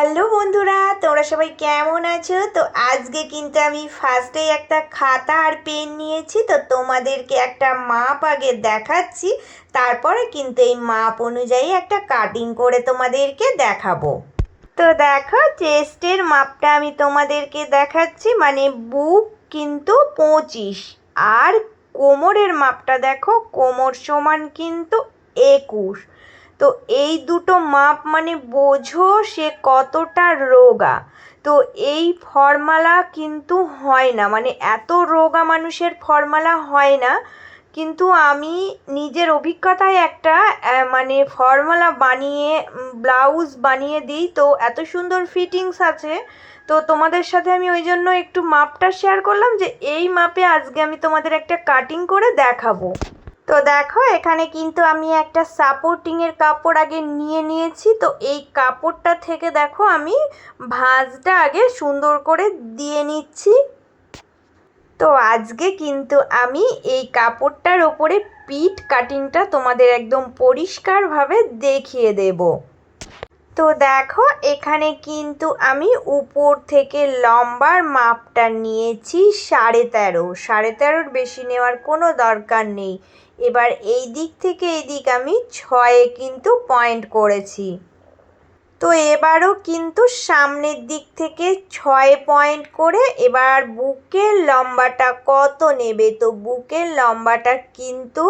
Hello বন্ধুরা, তোমরা সবাই কেমন আছো? তো আজকে কিন্তু আমি ফার্স্টেই একটা খাতা আর পেন নিয়েছি, তো তোমাদেরকে একটা মাপ আগে দেখাচ্ছি, তারপরে কিন্তু এই মাপ অনুযায়ী একটা কাটিং করে তোমাদেরকে দেখাবো। তো দেখো চেস্টের মাপটা আমি তোমাদেরকে দেখাচ্ছি মানে বুক কিন্তু পঁচিশ, আর কোমরের মাপটা দেখো, কোমর সমান কিন্তু একুশ। তো এই দুটো মাপ মানে বোঝো সে কতটা রোগা। তো এই ফর্মালা কিন্তু হয় না মানে এত রোগা মানুষের ফর্মালা হয় না। কিন্তু আমি নিজের অভিজ্ঞতায় একটা মানে ফর্মালা বানিয়ে ব্লাউজ বানিয়ে দিই। তো এত সুন্দর ফিটিংস আছে। তো তোমাদের সাথে আমি ওই জন্য একটু মাপটা শেয়ার করলাম যে এই মাপে আজকে আমি তোমাদের একটা কাটিং করে দেখাবো। তো দেখো, এখানে কিন্তু আমি একটা সাপোর্টিংয়ের কাপড় আগে নিয়ে নিয়েছি। তো এই কাপড়টা থেকে দেখো, আমি ভাঁজটা আগে সুন্দর করে দিয়ে নিচ্ছি। তো আজকে কিন্তু আমি এই কাপড়টার ওপরে পিট কাটিংটা তোমাদের একদম পরিষ্কারভাবে দেখিয়ে দেবো। তো দেখো, এখানে কিন্তু আমি উপর থেকে লম্বার মাপটা নিয়েছি সাড়ে তেরো। সাড়ে তেরোর বেশি নেওয়ার কোনো দরকার নেই। এবার এই দিক থেকে এই দিক আমি ছয়ে কিন্তু পয়েন্ট করেছি। তো এবারও কিন্তু সামনের দিক থেকে ছয় পয়েন্ট করে এবার বুকের লম্বাটা কত নেবে? তো বুকের লম্বাটা কিন্তু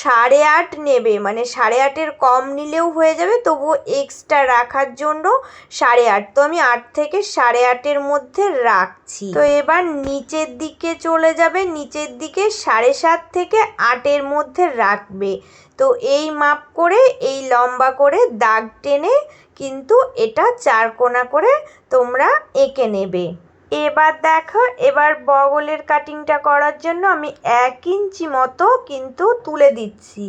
সাড়ে আট নেবে মানে সাড়ে আটের কম নিলেও হয়ে যাবে, তবুও এক্সট্রা রাখার জন্য সাড়ে আট। তো আমি আট থেকে সাড়ে আটের মধ্যে রাখছি। তো এবার নিচের দিকে চলে যাবে, নিচের দিকে সাড়ে সাত থেকে আটের মধ্যে রাখবে। তো এই মাপ করে, এই লম্বা করে দাগ টেনে কিন্তু এটা চার কোনা করে তোমরা এঁকে নেবে। এবার দেখো, এবার বগলের কাটিংটা করার জন্য আমি এক ইঞ্চি মতো কিন্তু তুলে দিচ্ছি।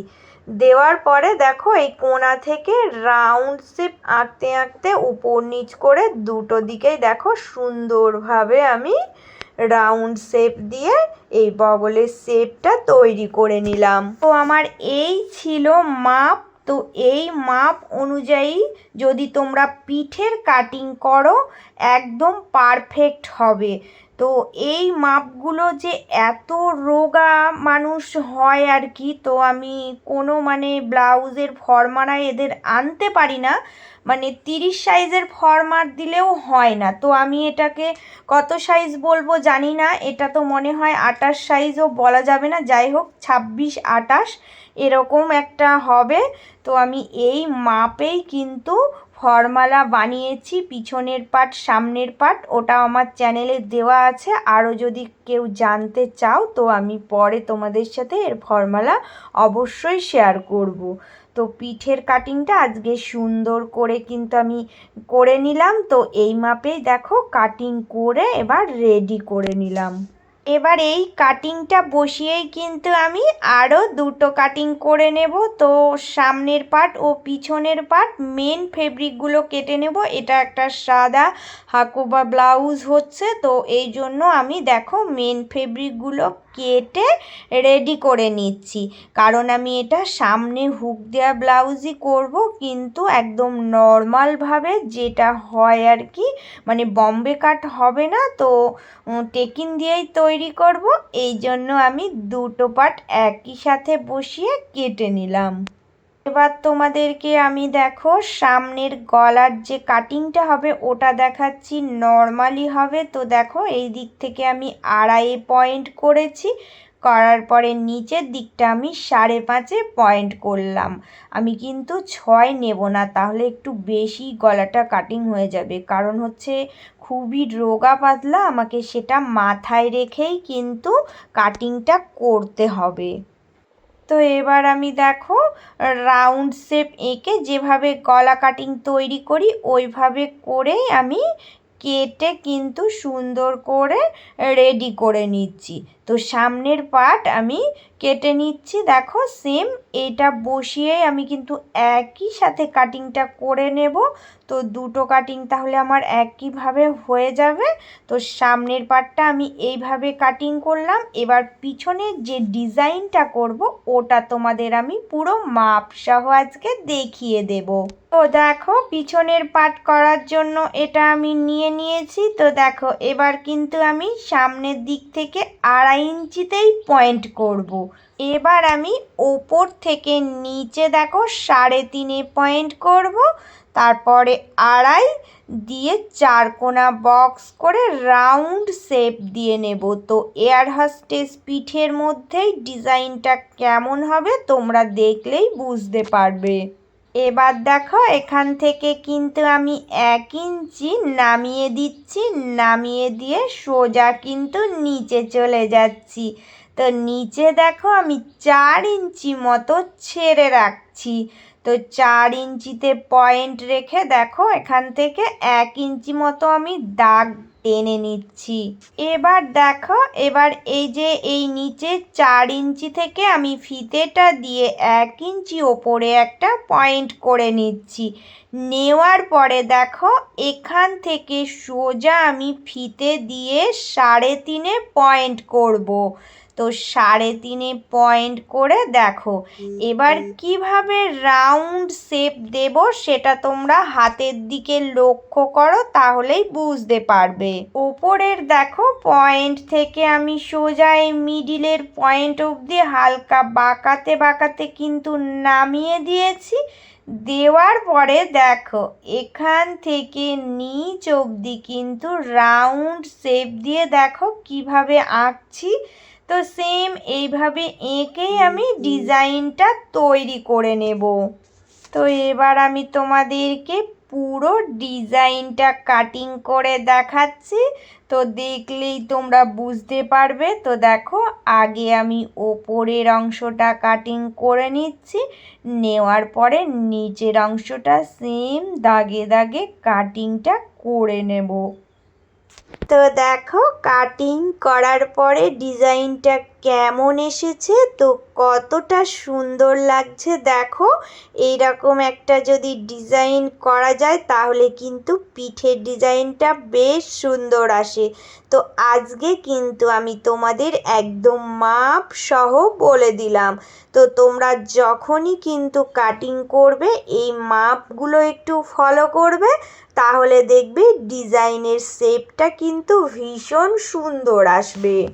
দেওয়ার পরে দেখো, এই কোনা থেকে রাউন্ড শেপ আঁকতে আঁকতে উপর নিচ করে দুটো দিকেই দেখো, সুন্দরভাবে আমি রাউন্ড শেপ দিয়ে এই বগলের শেপটা তৈরি করে নিলাম। তো আমার এই ছিল মাপ তো এই মাপ অনুযায়ী যদি তোমরা পিঠের কাটিং করো একদম পারফেক্ট হবে। তো এই মাপগুলো যে এত রোগা মানুষ হয় আর কি, তো আমি কোনো মানে ব্লাউজের ফরমানায় এদের আনতে পারি না। মানে তিরিশ সাইজের ফরমার দিলেও হয় না। তো আমি এটাকে কত সাইজ বলব জানি না। এটা তো মনে হয় আটাশ সাইজও বলা যাবে না। যাই হোক, ছাব্বিশ আটাশ এরকম একটা হবে। তো আমি এই মাপেই কিন্তু ফর্মালা বানিয়েছি, পিছনের পার্ট সামনের পার্ট ওটা আমার চ্যানেলে দেওয়া আছে। আরও যদি কেউ জানতে চাও, তো আমি পরে তোমাদের সাথে এর ফর্মালা অবশ্যই শেয়ার করব। তো পিঠের কাটিংটা আজকে সুন্দর করে কিন্তু আমি করে নিলাম। তো এই মাপেই দেখো কাটিং করে এবার রেডি করে নিলাম। এবার এই কাটিংটা বসিয়েই কিন্তু আমি আরও দুটো কাটিং করে নেব। তো সামনের পার্ট ও পিছনের পার্ট মেন ফেব্রিকগুলো কেটে নেব। এটা একটা সাদা হাকুবা ব্লাউজ হচ্ছে। তো এই জন্য আমি দেখো মেন ফেব্রিকগুলো কেটে রেডি করে নিচ্ছি। কারণ আমি এটা সামনে হুক দেওয়া ব্লাউজই করব, কিন্তু একদম নর্মালভাবে যেটা হয় আর কি মানে বম্বে কাট হবে না, তো টেকিন দিয়েই তৈরি করব। এই জন্য আমি দুটো পাট একই সাথে বসিয়ে কেটে নিলাম। এবার তোমাদেরকে আমি দেখো, সামনের গলার যে কাটিংটা হবে, ওটা দেখাচ্ছি নর্মালি হবে। তো দেখো, এই দিক থেকে আমি আড়াই পয়েন্ট করেছি, করার পরে নিচের দিকটা আমি সাড়ে পাঁচে পয়েন্ট করলাম। আমি কিন্তু ছয় নেব না, তাহলে একটু বেশি গলাটা কাটিং হয়ে যাবে। কারণ হচ্ছে, খুবই রোগা পাতলা, আমাকে সেটা মাথায় রেখেই কিন্তু কাটিংটা করতে হবে। তো এবার আমি দেখো রাউন্ড শেপ এঁকে যেভাবে গলা কাটিং তৈরি করি, ওইভাবে করেই আমি কেটে কিন্তু সুন্দর করে রেডি করে নিচ্ছি। তো সামনের পার্ট আমি কেটে নিচ্ছি। দেখো সেম এটা বসিয়ে আমি কিন্তু একই সাথে কাটিংটা করে নেব। তো দুটো কাটিং তাহলে আমার একইভাবে হয়ে যাবে। তো সামনের পার্টটা আমি এইভাবে কাটিং করলাম। এবার পিছনের যে ডিজাইনটা করব, ওটা তোমাদের আমি পুরো মাপ সহ আজকে দেখিয়ে দেব। তো দেখো, পিছনের পার্ট করার জন্য এটা আমি নিয়ে নিয়েছি। তো দেখো, এবার কিন্তু আমি সামনের দিক থেকে আড়াই ইঞ্চিতেই পয়েন্ট করব। এবার আমি ওপর থেকে নিচে দেখো সাড়ে তিনে পয়েন্ট করব, তারপরে আড়াই দিয়ে চার কোনা বক্স করে রাউন্ড শেপ দিয়ে নেব তো এয়ার হস্টেস পিঠের মধ্যেই ডিজাইনটা কেমন হবে তোমরা দেখলেই বুঝতে পারবে এবার দেখো, এখান থেকে কিন্তু আমি এক ইঞ্চি নামিয়ে দিচ্ছি, নামিয়ে দিয়ে সোজা কিন্তু নিচে চলে যাচ্ছি। তো নিচে দেখো, আমি চার ইঞ্চি মতো ছেড়ে রাখছি। তো চার ইঞ্চিতে পয়েন্ট রেখে দেখো, এখান থেকে এক ইঞ্চি মতো আমি দাগ টেনে নিচ্ছি। এবার দেখো, এবার এই যে এই নিচে চার ইঞ্চি থেকে আমি ফিতেটা দিয়ে এক ইঞ্চি ওপরে একটা পয়েন্ট করে নিচ্ছি। নেওয়ার পরে দেখো, এখান থেকে সোজা আমি ফিতে দিয়ে সাড়ে তিনে পয়েন্ট করব। তো সাড়ে তিনে পয়েন্ট করে দেখো। এবার কীভাবে রাউন্ড শেপ দেব সেটা তোমরা হাতের দিকে লক্ষ্য করো তাহলেই বুঝতে পারবে। ওপরের দেখো পয়েন্ট থেকে আমি সোজা এই মিডিলের পয়েন্ট অবধি হালকা বাঁকাতে বাঁকাতে কিন্তু নামিয়ে দিয়েছি। দেওয়ার পরে দেখো এখান থেকে নিচ অবধি কিন্তু রাউন্ড শেপ দিয়ে দেখো কীভাবে আঁকছি। তো সেম এইভাবে এঁকেই আমি ডিজাইনটা তৈরি করে নেব। তো এবার আমি তোমাদেরকে পুরো ডিজাইনটা কাটিং করে দেখাচ্ছি। তো দেখলেই তোমরা বুঝতে পারবে। তো দেখো, আগে আমি ওপরের অংশটা কাটিং করে নিচ্ছি। নেওয়ার পরে নিচের অংশটা সেম দাগে দাগে কাটিংটা করে নেব। তো দেখো কাটিং করার পরে ডিজাইনটা কেমন এসেছে, তো কতটা সুন্দর লাগছে দেখো। এইরকম একটা যদি ডিজাইন করা যায়, তাহলে কিন্তু পিঠের ডিজাইনটা বেশ সুন্দর আসে। তো আজকে কিন্তু আমি তোমাদের একদম মাপ সহ বলে দিলাম। তো তোমরা যখনই কিন্তু কাটিং করবে, এই মাপগুলো একটু ফলো করবে, তাহলে দেখবে ডিজাইনের শেপটা কিন্তু ভীষণ সুন্দর আসবে।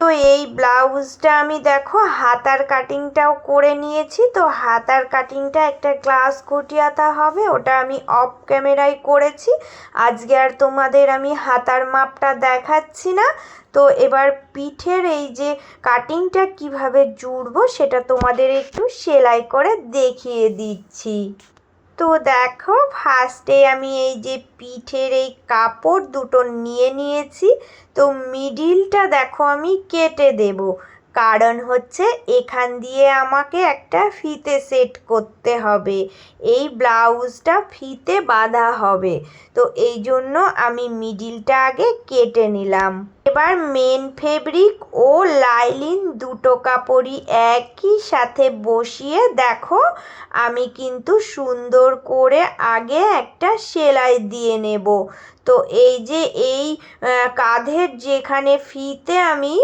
তো এই ব্লাউজটা আমি দেখো, হাতার কাটিংটাও করে নিয়েছি। তো হাতার কাটিংটা একটা গ্লাস কটিয়াতা হবে, ওটা আমি অফ ক্যামেরায় করেছি। আজকে আর তোমাদের আমি হাতার মাপটা দেখাচ্ছি না। তো এবার পিঠের এই যে কাটিংটা কীভাবে জুড়বো, সেটা তোমাদের একটু সেলাই করে দেখিয়ে দিচ্ছি। তো দেখো ফার্স্টে আমি এই যে পিঠের এই কাপড় দুটো নিয়ে নিয়েছি। তো মিডিলটা দেখো আমি কেটে দেব। কারণ হচ্ছে এখান দিয়ে আমাকে একটা ফিতে সেট করতে হবে। এই ব্লাউজটা ফিতে বাঁধা হবে। তো এই জন্য আমি মিডিলটা আগে কেটে নিলাম। এবার মেন ফেব্রিক ও লাইলিন দুটো কাপড়ই একই সাথে বসিয়ে দেখো, আমি কিন্তু সুন্দর করে আগে একটা সেলাই দিয়ে নেব। তো এই যে এই কাঁধের যেখানে ফিতে আমি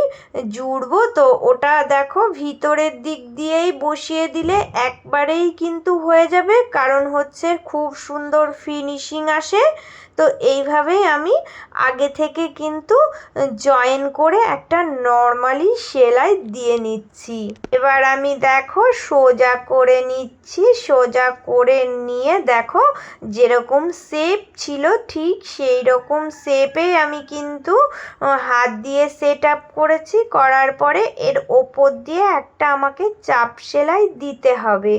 জুড়ব, তো ওটা দেখো ভিতরের দিক দিয়েই বসিয়ে দিলে একবারেই কিন্তু হয়ে যাবে। কারণ হচ্ছে খুব সুন্দর ফিনিশিং আসে। তো এইভাবেই আমি আগে থেকে কিন্তু জয়েন করে একটা নর্মালি সেলাই দিয়ে নিচ্ছি। এবার আমি দেখো সোজা করে নিচ্ছি, সোজা করে নিয়ে দেখো যেরকম শেপ ছিল ঠিক সেই রকম শেপেই আমি কিন্তু হাত দিয়ে সেট আপ করেছি। করার পরে এর ওপর দিয়ে একটা আমাকে চাপ সেলাই দিতে হবে।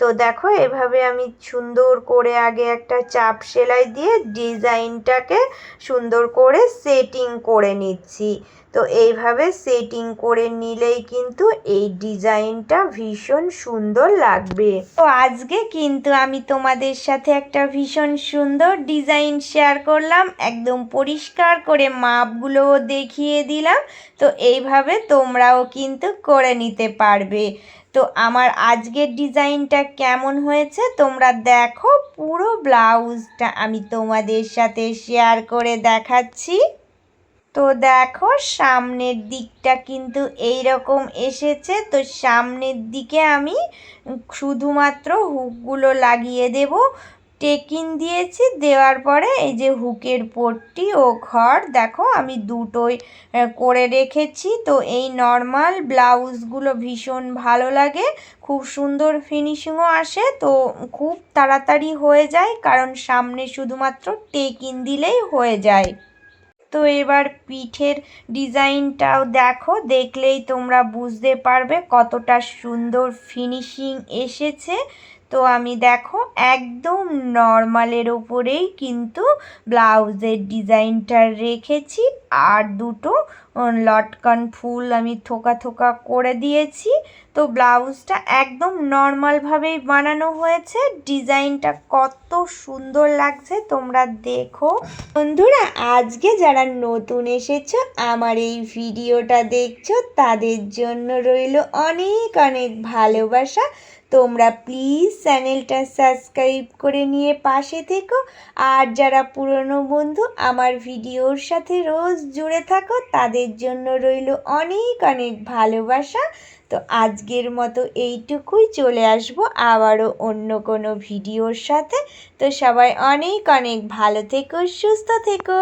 তো দেখো এভাবে আমি সুন্দর করে আগে একটা চাপ সেলাই দিয়ে ডিজাইনটাকে সুন্দর করে সেটিং করে নিচ্ছি। তো এইভাবে সেটিং করে নিলেই কিন্তু এই ডিজাইনটা ভীষণ সুন্দর লাগবে। তো আজকে কিন্তু আমি তোমাদের সাথে একটা ভীষণ সুন্দর ডিজাইন শেয়ার করলাম, একদম পরিষ্কার করে মাপগুলোও দেখিয়ে দিলাম। তো এইভাবে তোমরাও কিন্তু করে নিতে পারবে। তো আমার আজকের ডিজাইনটা কেমন হয়েছে তোমরা দেখো, পুরো ব্লাউজটা আমি তোমাদের সাথে শেয়ার করে দেখাচ্ছি। তো দেখো, সামনের দিকটা কিন্তু এই রকম এসেছে, তো সামনের দিকে আমি শুধুমাত্র হুকগুলো লাগিয়ে দেব। টেকিন দিয়েছি, দেওয়ার পরে এই যে হুকের পট্টি ও ঘর, দেখো আমি দুটোই করে রেখেছি। তো এই নর্মাল ব্লাউজগুলো ভীষণ ভালো লাগে, খুব সুন্দর ফিনিশিংও আসে। তো খুব তাড়াতাড়ি হয়ে যায়, কারণ সামনে শুধুমাত্র টেকিন দিলেই হয়ে যায়। তো এবার পিঠের ডিজাইনটাও দেখো, দেখলেই তোমরা বুঝতে পারবে কতটা সুন্দর ফিনিশিং এসেছে। তো আমি দেখো একদম নর্মালের ওপরেই কিন্তু ব্লাউজের ডিজাইনটা রেখেছি আর দুটো লটকন ফুল আমি থোকা থোকা করে দিয়েছি। তো ব্লাউজটা একদম নর্মালভাবেই বানানো হয়েছে। ডিজাইনটা কত সুন্দর লাগছে, তোমরা দেখো। বন্ধুরা, আজকে যারা নতুন এসেছ, আমার এই ভিডিওটা দেখছ, তাদের জন্য রইল অনেক অনেক ভালোবাসা। তোমরা প্লিজ চ্যানেলটা সাবস্ক্রাইব করে নিয়ে পাশে থেকো। আর যারা পুরনো বন্ধু, আমার ভিডিওর সাথে রোজ জুড়ে থাকো, তাদের জন্য রইল অনেক অনেক ভালোবাসা। তো আজকের মতো এইটুকুই, চলে আসব আবারও অন্য কোনো ভিডিওর সাথে। তো সবাই অনেক অনেক ভালো থেকো, সুস্থ থেকো।